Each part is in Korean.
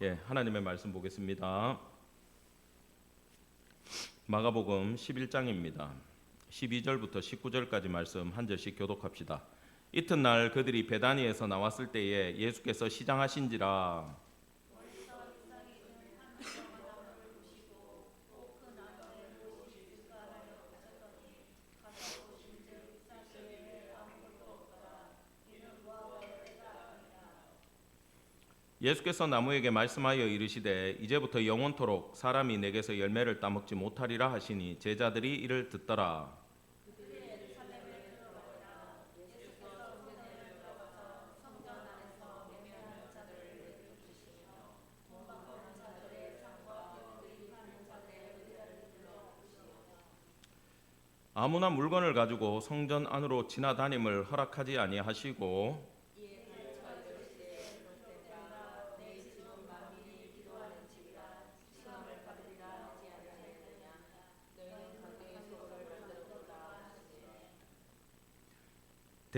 예, 하나님의 말씀 보겠습니다. 마가복음 11장입니다. 12절부터 19절까지 말씀 한 절씩 교독합시다. 이튿날 그들이 베다니에서 나왔을 때에 예수께서 시장하신지라 예수께서 나무에게 말씀하여 이르시되 이제부터 영원토록 사람이 내게서 열매를 따먹지 못하리라 하시니 제자들이 이를 듣더라. 아무나 물건을 가지고 성전 안으로 지나다님을 허락하지 아니하시고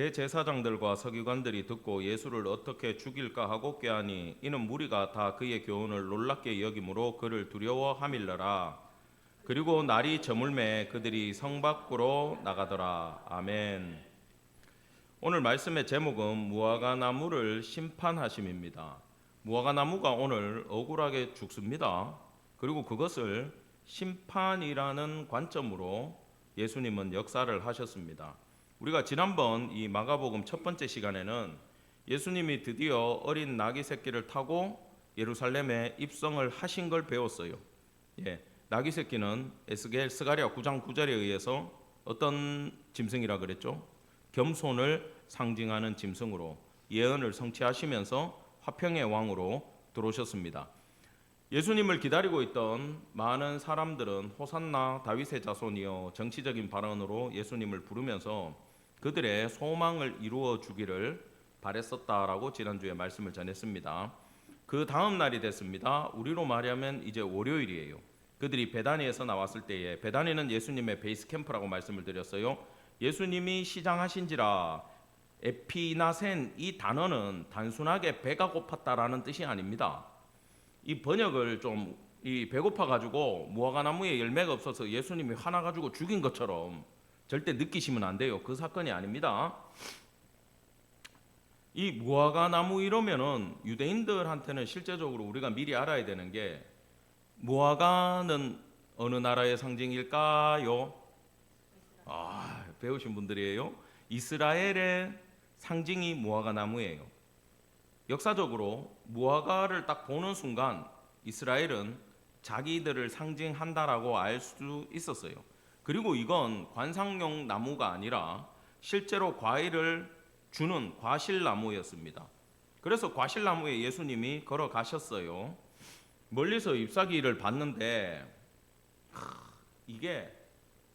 대제사장들과 서기관들이 듣고 예수를 어떻게 죽일까 하고 꾀하니 이는 무리가 다 그의 교훈을 놀랍게 여김으로 그를 두려워함일러라. 그리고 날이 저물매 그들이 성 밖으로 나가더라. 아멘. 오늘 말씀의 제목은 무화과 나무를 심판하심입니다. 무화과 나무가 오늘 억울하게 죽습니다. 그리고 그것을 심판이라는 관점으로 예수님은 역사를 하셨습니다 우리가 지난번 이 마가복음 첫 번째 시간에는 예수님이 드디어 어린 나귀 새끼를 타고 예루살렘에 입성을 하신 걸 배웠어요. 예, 나귀 새끼는 에스겔 스가랴 9장 9절에 의해서 어떤 짐승이라 그랬죠? 겸손을 상징하는 짐승으로 예언을 성취하시면서 화평의 왕으로 들어오셨습니다. 예수님을 기다리고 있던 많은 사람들은 호산나 다윗의 자손이여 정치적인 발언으로 예수님을 부르면서 그들의 소망을 이루어 주기를 바랬었다라고 지난주에 말씀을 전했습니다. 그 다음 날이 됐습니다. 우리로 말하면 이제 월요일이에요. 그들이 베다니에서 나왔을 때에 베다니는 예수님의 베이스 캠프라고 말씀을 드렸어요. 예수님이 시장하신지라 에피나센 이 단어는 단순하게 배가 고팠다라는 뜻이 아닙니다. 이 번역을 좀 이 배고파 가지고 무화과 나무에 열매가 없어서 예수님이 화나 가지고 죽인 것처럼 절대 느끼시면 안 돼요. 그 사건이 아닙니다. 이 무화과 나무 이러면은 유대인들한테는 실제적으로 우리가 미리 알아야 되는 게 무화과는 어느 나라의 상징일까요? 아, 배우신 분들이에요. 이스라엘의 상징이 무화과 나무예요. 역사적으로 무화과를 딱 보는 순간 이스라엘은 자기들을 상징한다라고 알 수 있었어요. 그리고 이건 관상용 나무가 아니라 실제로 과일을 주는 과실나무였습니다. 그래서 과실나무에 예수님이 걸어가셨어요. 멀리서 잎사귀를 봤는데 하, 이게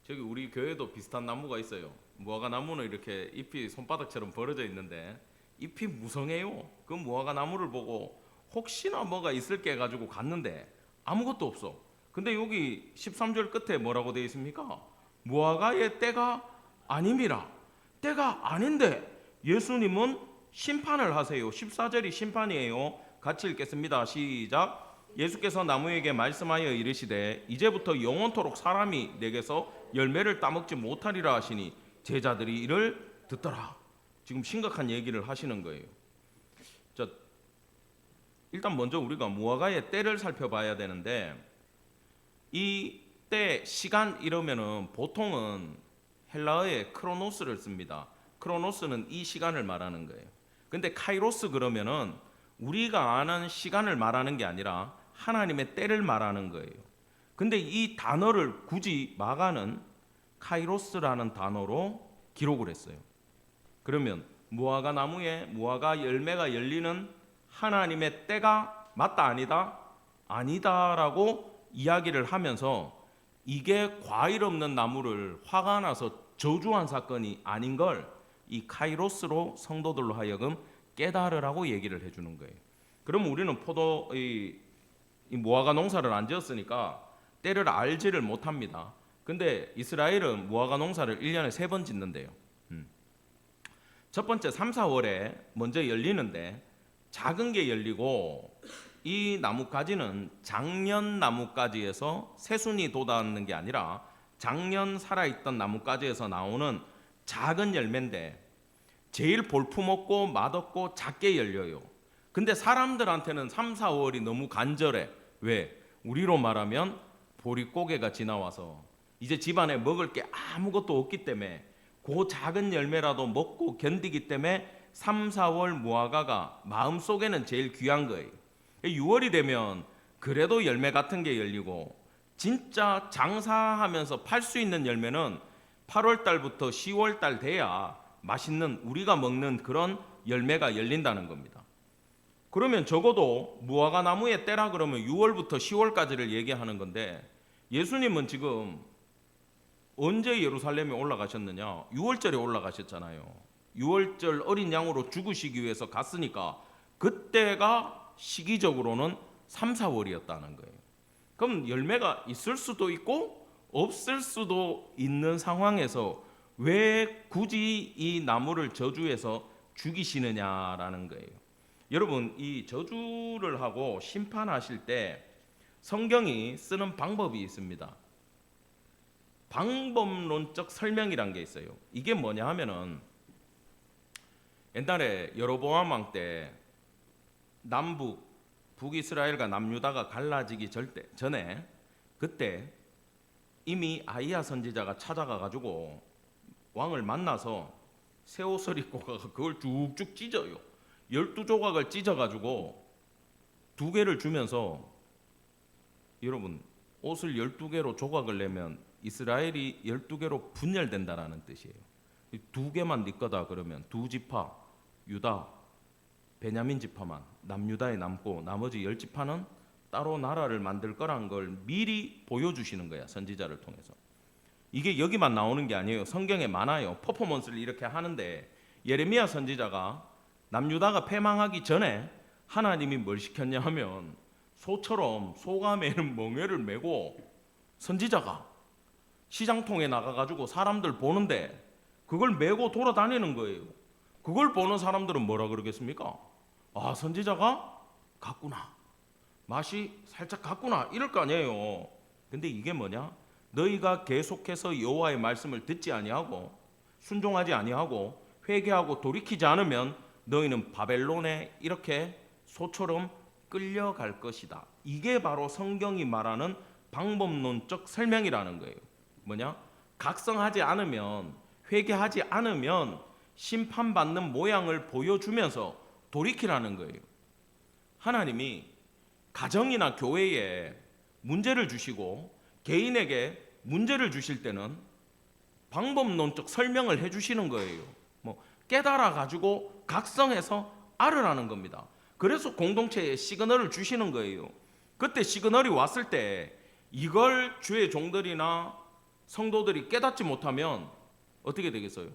저기 우리 교회도 비슷한 나무가 있어요. 무화과 나무는 이렇게 잎이 손바닥처럼 벌어져 있는데 잎이 무성해요. 그 무화과 나무를 보고 혹시나 뭐가 있을 게 가지고 갔는데 아무것도 없어. 근데 여기 13절 끝에 뭐라고 되어 있습니까? 무화과의 때가 아님이라. 때가 아닌데 예수님은 심판을 하세요. 14절이 심판이에요. 같이 읽겠습니다. 시작. 예수께서 나무에게 말씀하여 이르시되 이제부터 영원토록 사람이 내게서 열매를 따먹지 못하리라 하시니 제자들이 이를 듣더라. 지금 심각한 얘기를 하시는 거예요. 자, 일단 먼저 우리가 무화과의 때를 살펴봐야 되는데 이때 시간 이러면은 보통은 헬라어의 크로노스를 씁니다. 크로노스는 이 시간을 말하는 거예요. 근데 카이로스 그러면은 우리가 아는 시간을 말하는 게 아니라 하나님의 때를 말하는 거예요. 근데 이 단어를 굳이 마가는 카이로스라는 단어로 기록을 했어요. 그러면 무화과 나무에 무화과 열매가 열리는 하나님의 때가 맞다 아니다 아니다라고 이야기를 하면서 이게 과일 없는 나무를 화가 나서 저주한 사건이 아닌 걸 이 카이로스로 성도들로 하여금 깨달으라고 얘기를 해주는 거예요. 그럼 우리는 포도 이, 이 무화과 농사를 안 지었으니까 때를 알지를 못합니다. 근데 이스라엘은 무화과 농사를 1년에 세 번 짓는데요. 음. 첫 번째 3, 4월에 먼저 열리는데 작은 게 열리고 이 나뭇가지는 작년 나뭇가지에서 새순이 돋아있는 게 아니라 작년 살아있던 나뭇가지에서 나오는 작은 열매인데 제일 볼품없고 맛없고 작게 열려요. 근데 사람들한테는 3, 4월이 너무 간절해. 왜? 우리로 말하면 보릿고개가 지나와서 이제 집안에 먹을 게 아무것도 없기 때문에 그 작은 열매라도 먹고 견디기 때문에 3, 4월 무화과가 마음속에는 제일 귀한 거예요. 6월이 되면 그래도 열매 같은 게 열리고 진짜 장사하면서 팔 수 있는 열매는 8월 달부터 10월 달 돼야 맛있는 우리가 먹는 그런 열매가 열린다는 겁니다. 그러면 적어도 무화과 나무의 때라 그러면 6월부터 10월까지를 얘기하는 건데 예수님은 지금 언제 예루살렘에 올라가셨느냐? 6월절에 올라가셨잖아요. 6월절 어린 양으로 죽으시기 위해서 갔으니까 그때가 시기적으로는 3, 4월이었다는 거예요. 그럼 열매가 있을 수도 있고 없을 수도 있는 상황에서 왜 굳이 이 나무를 저주해서 죽이시느냐라는 거예요. 여러분 이 저주를 하고 심판하실 때 성경이 쓰는 방법이 있습니다. 방법론적 설명이란 게 있어요. 이게 뭐냐 하면은 옛날에 여로보암 왕때 남북 북이스라엘과 남유다가 갈라지기 절대 전에 그때 이미 아이야 선지자가 찾아가 가지고 왕을 만나서 새 옷을 입고 가서 그걸 쭉쭉 찢어요. 열두 조각을 찢어 가지고 두 개를 주면서 여러분 옷을 열두 개로 조각을 내면 이스라엘이 열두 개로 분열된다라는 뜻이에요. 이두 개만 네 거다 그러면 두 지파 유다 베냐민 지파만 남유다에 남고 나머지 열 지파는 따로 나라를 만들 거란 걸 미리 보여주시는 거야 선지자를 통해서. 이게 여기만 나오는 게 아니에요. 성경에 많아요. 퍼포먼스를 이렇게 하는데 예레미야 선지자가 남유다가 패망하기 전에 하나님이 뭘 시켰냐 하면 소처럼 소가 매는 멍에를 메고 선지자가 시장통에 나가가지고 사람들 보는데 그걸 메고 돌아다니는 거예요. 그걸 보는 사람들은 뭐라 그러겠습니까? 아 선지자가 갔구나. 맛이 살짝 갔구나. 이럴 거 아니에요. 근데 이게 뭐냐? 너희가 계속해서 여호와의 말씀을 듣지 아니하고 순종하지 아니하고 회개하고 돌이키지 않으면 너희는 바벨론에 이렇게 소처럼 끌려갈 것이다. 이게 바로 성경이 말하는 방법론적 설명이라는 거예요. 뭐냐? 각성하지 않으면 회개하지 않으면 심판받는 모양을 보여주면서 돌이키라는 거예요. 하나님이 가정이나 교회에 문제를 주시고 개인에게 문제를 주실 때는 방법론적 설명을 해 주시는 거예요. 뭐 깨달아 가지고 각성해서 알으라는 겁니다. 그래서 공동체에 시그널을 주시는 거예요. 그때 시그널이 왔을 때 이걸 주의 종들이나 성도들이 깨닫지 못하면 어떻게 되겠어요?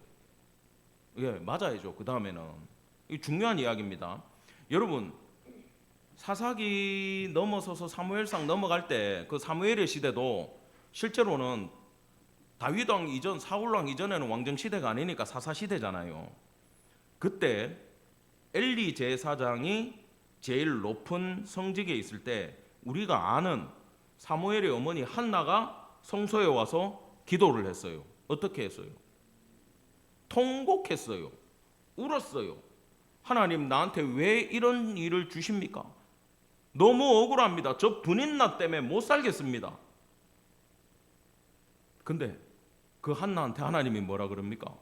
예, 맞아야죠. 그 다음에는 이 중요한 이야기입니다. 여러분 사사기 넘어서서 사무엘상 넘어갈 때 그 사무엘의 시대도 실제로는 다윗 왕 이전 사울 왕 이전에는 왕정 시대가 아니니까 사사 시대잖아요. 그때 엘리 제사장이 제일 높은 성직에 있을 때 우리가 아는 사무엘의 어머니 한나가 성소에 와서 기도를 했어요. 어떻게 했어요? 통곡했어요. 울었어요. 하나님 나한테 왜 이런 일을 주십니까? 너무 억울합니다. 저 분인 나 때문에 못 살겠습니다. 근데 그 한나한테 하나님이 뭐라 그럽니까?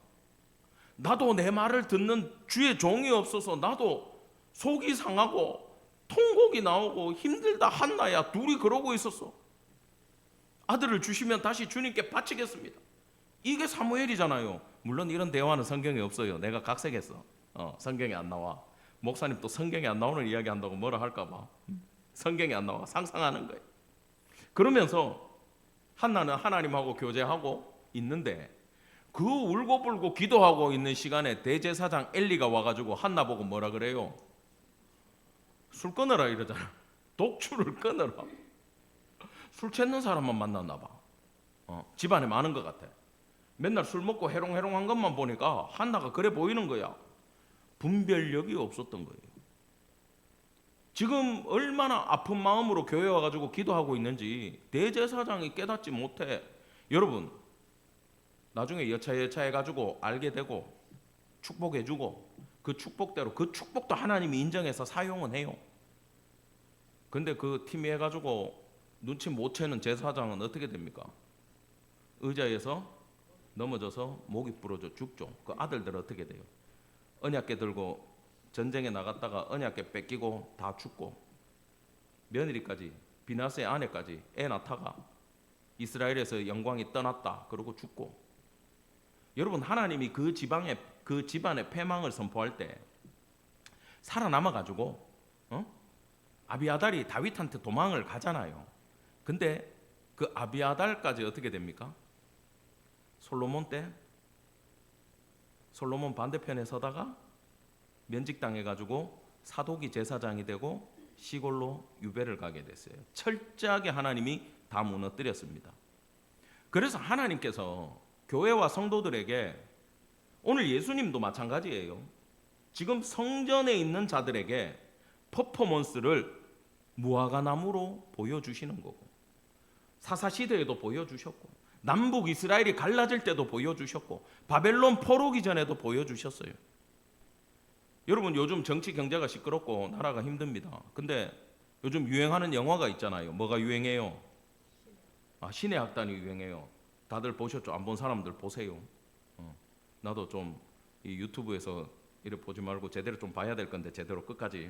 나도 내 말을 듣는 주의 종이 없어서 나도 속이 상하고 통곡이 나오고 힘들다 한나야 둘이 그러고 있었어. 아들을 주시면 다시 주님께 바치겠습니다. 이게 사무엘이잖아요. 물론 이런 대화는 성경에 없어요. 내가 각색했어. 어, 성경에 안 나와. 목사님 또 성경에 안 나오는 이야기 한다고 뭐라 할까 봐. 성경에 안 나와. 상상하는 거예요. 그러면서 한나는 하나님하고 교제하고 있는데 그 울고불고 기도하고 있는 시간에 대제사장 엘리가 와가지고 한나 보고 뭐라 그래요? 술 끊어라 이러잖아. 독주를 끊어라. 술 취는 사람만 만났나 봐. 어, 집안에 많은 것 같아. 맨날 술 먹고 해롱해롱한 것만 보니까 한나가 그래 보이는 거야. 분별력이 없었던 거예요. 지금 얼마나 아픈 마음으로 교회 와가지고 기도하고 있는지 대제사장이 깨닫지 못해. 여러분 나중에 여차여차 해 가지고 알게 되고 축복해 주고 그 축복대로 그 축복도 하나님이 인정해서 사용은 해요. 근데 그 팀이 해 가지고 눈치 못 채는 제사장은 어떻게 됩니까? 의자에서 넘어져서 목이 부러져 죽죠. 그 아들들 어떻게 돼요? 언약계 들고 전쟁에 나갔다가 언약계 뺏기고 다 죽고 며느리까지 비나스의 아내까지 애 낳다가 이스라엘에서 영광이 떠났다 그러고 죽고 여러분 하나님이 그 지방에 그 집안의 패망을 선포할 때 살아남아 가지고 어? 아비아달이 다윗한테 도망을 가잖아요. 근데 그 아비아달까지 어떻게 됩니까? 솔로몬 때 솔로몬 반대편에 서다가 면직당해 가지고 사도기 제사장이 되고 시골로 유배를 가게 됐어요. 철저하게 하나님이 다 무너뜨렸습니다. 그래서 하나님께서 교회와 성도들에게 오늘 예수님도 마찬가지예요. 지금 성전에 있는 자들에게 퍼포먼스를 무화과나무로 보여주시는 거고 사사 시대에도 보여주셨고 남북 이스라엘이 갈라질 때도 보여주셨고 바벨론 포로기 전에도 보여주셨어요. 여러분 요즘 정치 경제가 시끄럽고 나라가 힘듭니다. 근데 요즘 유행하는 영화가 있잖아요. 뭐가 유행해요? 아, 신의 학단이 유행해요. 다들 보셨죠? 안 본 사람들 보세요. 어, 나도 좀 이 유튜브에서 이래 보지 말고 제대로 좀 봐야 될 건데 제대로 끝까지.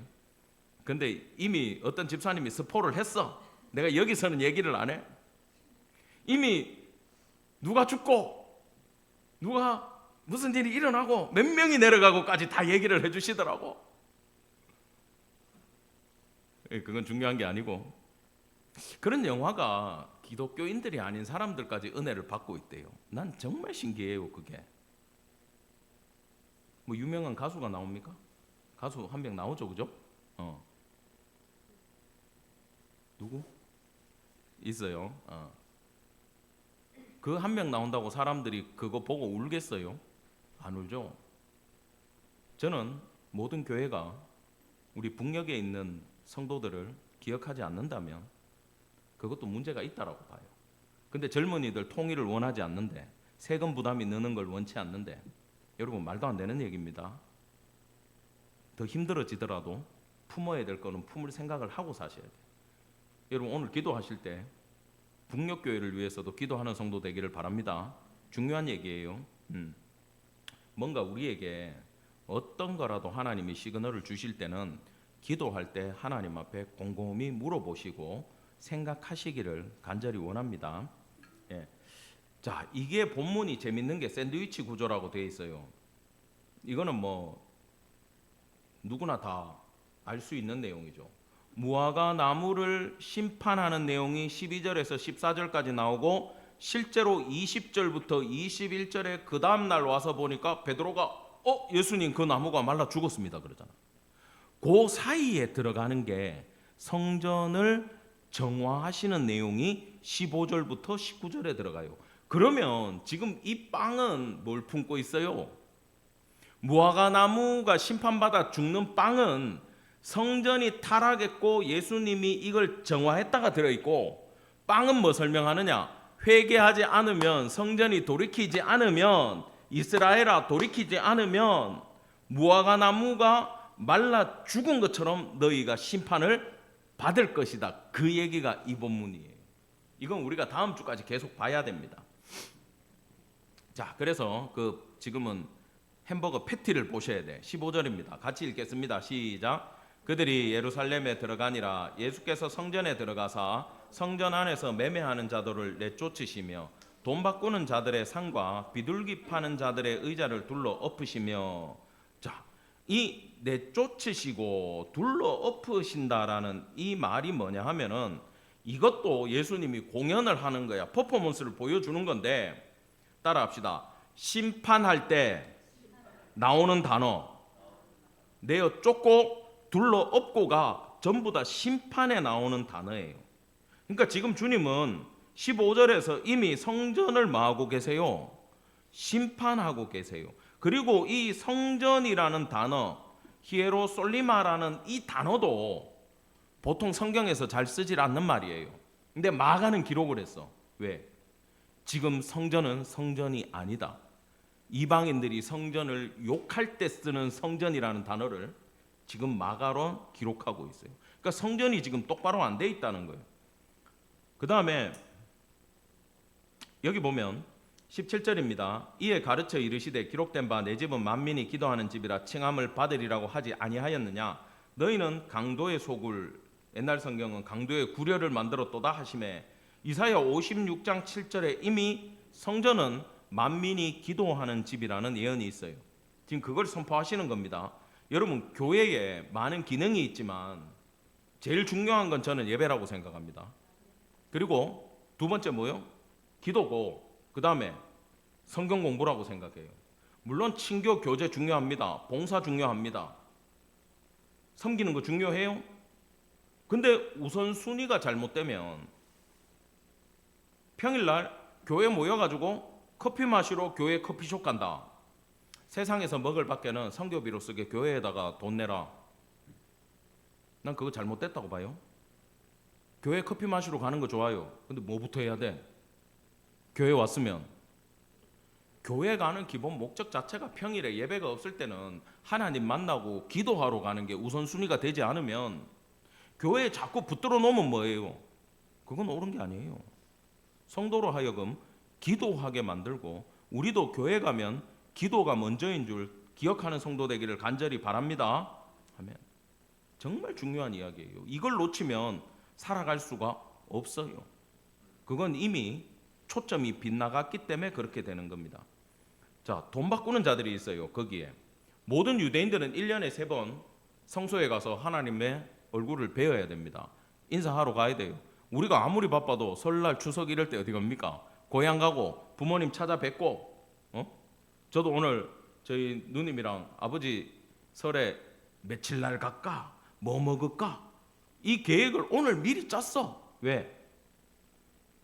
근데 이미 어떤 집사님이 스포를 했어. 내가 여기서는 얘기를 안 해. 이미 누가 죽고 누가 무슨 일이 일어나고 몇 명이 내려가고까지 다 얘기를 해주시더라고. 예, 그건 중요한 게 아니고 그런 영화가 기독교인들이 아닌 사람들까지 은혜를 받고 있대요. 난 정말 신기해요, 그게. 뭐 유명한 가수가 나옵니까? 가수 한 명 나오죠, 그죠? 어. 누구? 있어요. 어. 그 한 명 나온다고 사람들이 그거 보고 울겠어요? 안 울죠. 저는 모든 교회가 우리 북녘에 있는 성도들을 기억하지 않는다면 그것도 문제가 있다라고 봐요. 근데 젊은이들 통일을 원하지 않는데 세금 부담이 느는 걸 원치 않는데 여러분 말도 안 되는 얘기입니다. 더 힘들어지더라도 품어야 될 거는 품을 생각을 하고 사셔야 돼요. 여러분 오늘 기도하실 때 북녘 교회를 위해서도 기도하는 성도 되기를 바랍니다. 중요한 얘기예요. 음. 뭔가 우리에게 어떤 거라도 하나님이 시그널을 주실 때는 기도할 때 하나님 앞에 곰곰이 물어보시고 생각하시기를 간절히 원합니다. 예. 자, 이게 본문이 재밌는 게 샌드위치 구조라고 되어 있어요. 이거는 뭐 누구나 다 알 수 있는 내용이죠. 무화과 나무를 심판하는 내용이 12절에서 14절까지 나오고 실제로 20절부터 21절에 그 다음 날 와서 보니까 베드로가 어 예수님 그 나무가 말라 죽었습니다 그러잖아. 그 사이에 들어가는 게 성전을 정화하시는 내용이 15절부터 19절에 들어가요. 그러면 지금 이 빵은 뭘 품고 있어요? 무화과 나무가 심판받아 죽는 빵은 성전이 타락했고 예수님이 이걸 정화했다가 들어있고 빵은 뭐 설명하느냐? 회개하지 않으면 성전이 돌이키지 않으면 이스라엘아 돌이키지 않으면 무화과 나무가 말라 죽은 것처럼 너희가 심판을 받을 것이다. 그 얘기가 이 본문이에요. 이건 우리가 다음 주까지 계속 봐야 됩니다. 자, 그래서 그 지금은 햄버거 패티를 보셔야 돼. 15절입니다. 같이 읽겠습니다. 시작. 그들이 예루살렘에 들어가니라 예수께서 성전에 들어가사 성전 안에서 매매하는 자들을 내쫓으시며 돈 바꾸는 자들의 상과 비둘기 파는 자들의 의자를 둘러 엎으시며 자, 이 내쫓으시고 둘러 엎으신다라는 이 말이 뭐냐 하면은 이것도 예수님이 공연을 하는 거야. 퍼포먼스를 보여주는 건데 따라합시다. 심판할 때 나오는 단어 내어 쫓고 둘러 엎고가 전부 다 심판에 나오는 단어예요. 그러니까 지금 주님은 15절에서 이미 성전을 마하고 계세요. 심판하고 계세요. 그리고 이 성전이라는 단어, 히에로 솔리마라는 이 단어도 보통 성경에서 잘 쓰질 않는 말이에요. 근데 마가는 기록을 했어. 왜? 지금 성전은 성전이 아니다. 이방인들이 성전을 욕할 때 쓰는 성전이라는 단어를 지금 마가로 기록하고 있어요. 그러니까 성전이 지금 똑바로 안 돼 있다는 거예요. 그 다음에 여기 보면 17절입니다. 이에 가르쳐 이르시되 기록된 바 내 집은 만민이 기도하는 집이라 칭함을 받으리라고 하지 아니하였느냐 너희는 강도의 소굴 옛날 성경은 강도의 구려를 만들었도다 하심에 이사야 56장 7절에 이미 성전은 만민이 기도하는 집이라는 예언이 있어요. 지금 그걸 선포하시는 겁니다. 여러분 교회에 많은 기능이 있지만 제일 중요한 건 저는 예배라고 생각합니다. 그리고 두 번째 뭐요? 기도고 그 다음에 성경 공부라고 생각해요. 물론 친교 교제 중요합니다. 봉사 중요합니다. 섬기는 거 중요해요. 근데 우선 순위가 잘못되면 평일날 교회 모여가지고 커피 마시러 교회 커피숍 간다. 세상에서 먹을 밖에는 성교비로 쓰게 교회에다가 돈 내라. 난 그거 잘못됐다고 봐요. 교회 커피 마시러 가는 거 좋아요. 근데 뭐부터 해야 돼? 교회 왔으면 교회 가는 기본 목적 자체가 평일에 예배가 없을 때는 하나님 만나고 기도하러 가는 게 우선순위가 되지 않으면 교회에 자꾸 붙들어 놓으면 뭐예요? 그건 옳은 게 아니에요. 성도로 하여금 기도하게 만들고 우리도 교회 가면 기도가 먼저인 줄 기억하는 성도 되기를 간절히 바랍니다. 하면 정말 중요한 이야기예요. 이걸 놓치면 살아갈 수가 없어요. 그건 이미 초점이 빗나갔기 때문에 그렇게 되는 겁니다. 자, 돈 바꾸는 자들이 있어요. 거기에 모든 유대인들은 1년에 세 번 성소에 가서 하나님의 얼굴을 배워야 됩니다. 인사하러 가야 돼요. 우리가 아무리 바빠도 설날 추석 이럴 때 어디 갑니까? 고향 가고 부모님 찾아뵙고 어? 저도 오늘 저희 누님이랑 아버지 설에 며칠 날 갈까? 뭐 먹을까? 이 계획을 오늘 미리 짰어. 왜?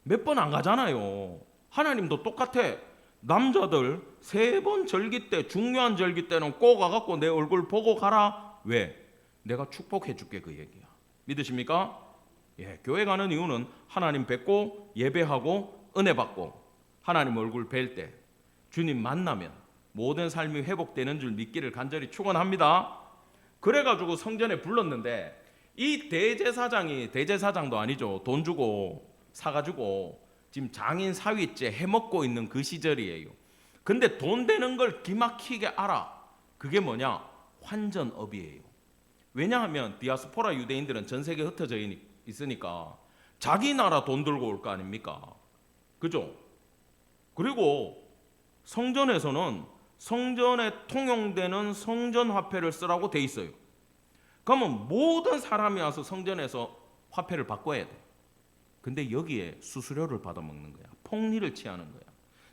몇 번 안 가잖아요. 하나님도 똑같아. 남자들 세 번 절기 때 중요한 절기 때는 꼭 와갖고 내 얼굴 보고 가라. 왜? 내가 축복해 줄게 그 얘기야. 믿으십니까? 예, 교회 가는 이유는 하나님 뵙고 예배하고 은혜 받고 하나님 얼굴 뵐 때 주님 만나면 모든 삶이 회복되는 줄 믿기를 간절히 축원합니다. 그래 가지고 성전에 불렀는데 이 대제사장이 대제사장도 아니죠. 돈 주고 사 가지고 지금 장인 사위째 해먹고 있는 그 시절이에요. 근데 돈 되는 걸 기막히게 알아. 그게 뭐냐? 환전업이에요. 왜냐하면 디아스포라 유대인들은 전 세계에 흩어져 있- 있으니까 자기 나라 돈 들고 올 거 아닙니까? 그죠? 그리고 성전에서는 성전에 통용되는 성전 화폐를 쓰라고 돼 있어요. 그러면 모든 사람이 와서 성전에서 화폐를 바꿔야 돼. 근데 여기에 수수료를 받아 먹는 거야. 폭리를 취하는 거야.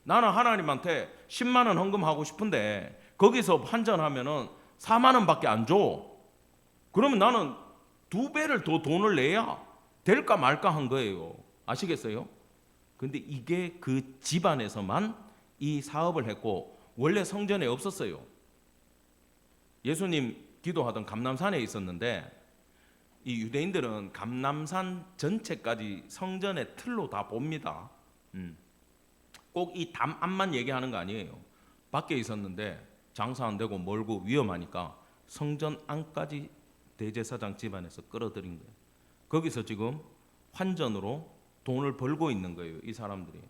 나는 하나님한테 10만 원 헌금하고 싶은데 거기서 환전하면은 4만 원밖에 안 줘. 그러면 나는 두 배를 더 돈을 내야 될까 말까 한 거예요. 아시겠어요? 근데 이게 그 집안에서만 이 사업을 했고 원래 성전에 없었어요. 예수님 기도하던 감남산에 있었는데 이 유대인들은 감남산 전체까지 성전의 틀로 다 봅니다. 음. 꼭이담 앞만 얘기하는 거 아니에요. 밖에 있었는데 장사 안 되고 멀고 위험하니까 성전 안까지 대제사장 집안에서 끌어들인 거예요. 거기서 지금 환전으로 돈을 벌고 있는 거예요. 이 사람들이.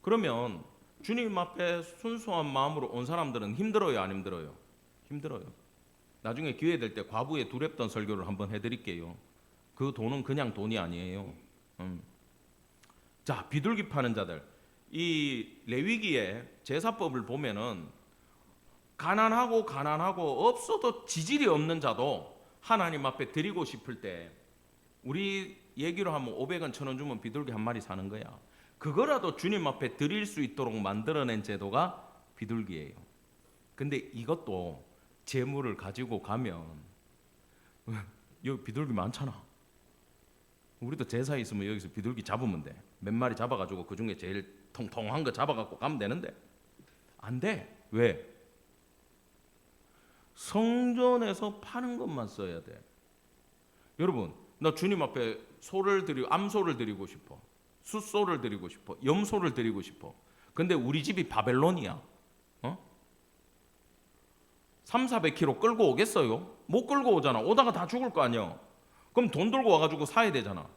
그러면 주님 앞에 순수한 마음으로 온 사람들은 힘들어요, 안 힘들어요? 힘들어요. 나중에 기회 될 때 과부의 두렵던 설교를 한번 해드릴게요. 그 돈은 그냥 돈이 아니에요. 음. 자, 비둘기 파는 자들. 이 레위기의 제사법을 보면은 가난하고 가난하고 없어도 지질이 없는 자도 하나님 앞에 드리고 싶을 때 우리 얘기로 하면 500원, 1000원 주면 비둘기 한 마리 사는 거야. 그거라도 주님 앞에 드릴 수 있도록 만들어낸 제도가 비둘기예요. 근데 이것도 재물을 가지고 가면 여기 비둘기 많잖아. 우리도 제사 있으면 여기서 비둘기 잡으면 돼. 몇 마리 잡아가지고 그 중에 제일 통통한 거 잡아갖고 가면 되는데 안 돼. 왜? 성전에서 파는 것만 써야 돼. 여러분 나 주님 앞에 소를 드리고 암소를 드리고 싶어. 숫소를 드리고 싶어. 염소를 드리고 싶어. 근데 우리 집이 바벨론이야. 어? 3, 400km 끌고 오겠어요? 못 끌고 오잖아. 오다가 다 죽을 거 아니야. 그럼 돈 들고 와가지고 사야 되잖아.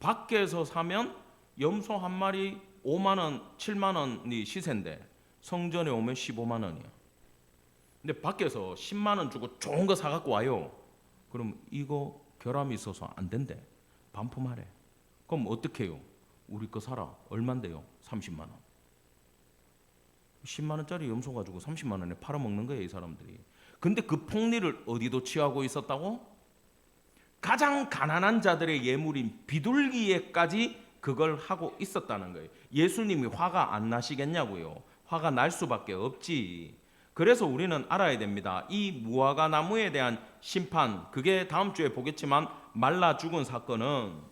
밖에서 사면 염소 한 마리 5만 원, 7만 원이 시세인데 성전에 오면 15만 원이야. 근데 밖에서 10만 원 주고 좋은 거 사갖고 와요. 그럼 이거 결함이 있어서 안 된대. 반품하래. 그럼 어떻게 해요? 우리 거 사라. 얼만데요? 30만 원. 10만 원짜리 염소 가지고 30만 원에 팔아먹는 거예요, 이 사람들이. 근데 그 폭리를 어디도 취하고 있었다고? 가장 가난한 자들의 예물인 비둘기에까지 그걸 하고 있었다는 거예요. 예수님이 화가 안 나시겠냐고요. 화가 날 수밖에 없지. 그래서 우리는 알아야 됩니다. 이 무화과 나무에 대한 심판, 그게 다음 주에 보겠지만 말라 죽은 사건은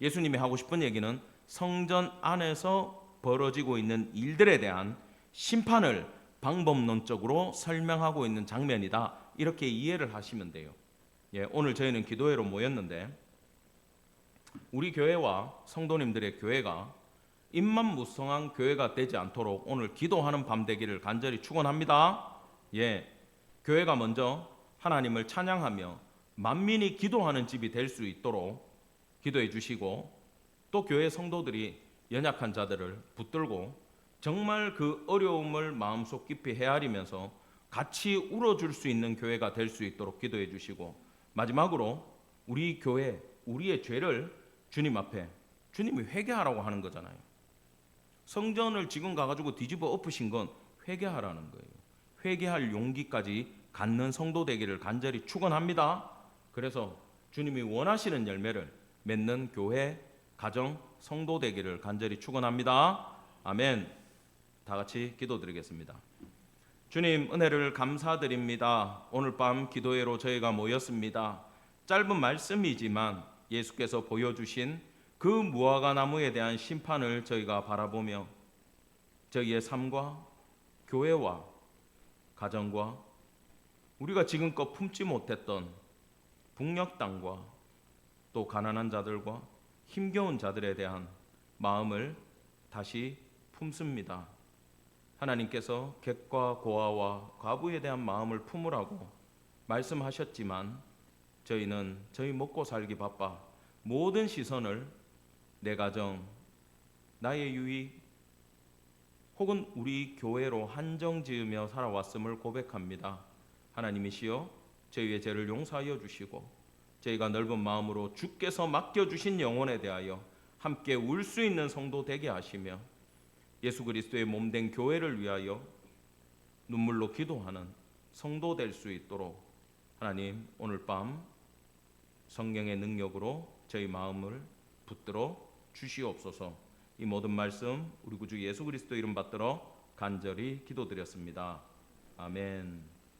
예수님이 하고 싶은 얘기는 성전 안에서 벌어지고 있는 일들에 대한 심판을 방법론적으로 설명하고 있는 장면이다. 이렇게 이해를 하시면 돼요. 예, 오늘 저희는 기도회로 모였는데 우리 교회와 성도님들의 교회가 입만 무성한 교회가 되지 않도록 오늘 기도하는 밤 되기를 간절히 축원합니다. 예, 교회가 먼저 하나님을 찬양하며 만민이 기도하는 집이 될 수 있도록 기도해 주시고 또 교회 성도들이 연약한 자들을 붙들고 정말 그 어려움을 마음속 깊이 헤아리면서 같이 울어줄 수 있는 교회가 될 수 있도록 기도해 주시고 마지막으로 우리 교회 우리의 죄를 주님 앞에 주님이 회개하라고 하는 거잖아요. 성전을 지금 가가지고 뒤집어 엎으신 건 회개하라는 거예요. 회개할 용기까지 갖는 성도 되기를 간절히 축원합니다. 그래서 주님이 원하시는 열매를 맺는 교회, 가정, 성도 되기를 간절히 축원합니다. 아멘. 다 같이 기도드리겠습니다. 주님 은혜를 감사드립니다. 오늘 밤 기도회로 저희가 모였습니다. 짧은 말씀이지만 예수께서 보여주신 그 무화과 나무에 대한 심판을 저희가 바라보며 저희의 삶과 교회와 가정과 우리가 지금껏 품지 못했던 북녘 땅과 또 가난한 자들과 힘겨운 자들에 대한 마음을 다시 품습니다. 하나님께서 객과 고아와 과부에 대한 마음을 품으라고 말씀하셨지만 저희는 저희 먹고 살기 바빠 모든 시선을 내 가정, 나의 유익 혹은 우리 교회로 한정 지으며 살아왔음을 고백합니다. 하나님이시여 저희의 죄를 용서하여 주시고 저희가 넓은 마음으로 주께서 맡겨 주신 영혼에 대하여 함께 울 수 있는 성도 되게 하시며 예수 그리스도의 몸된 교회를 위하여 눈물로 기도하는 성도 될 수 있도록 하나님 오늘 밤 성령의 능력으로 저희 마음을 붙들어 주시옵소서. 이 모든 말씀 우리 구주 예수 그리스도 이름 받들어 간절히 기도드렸습니다. 아멘.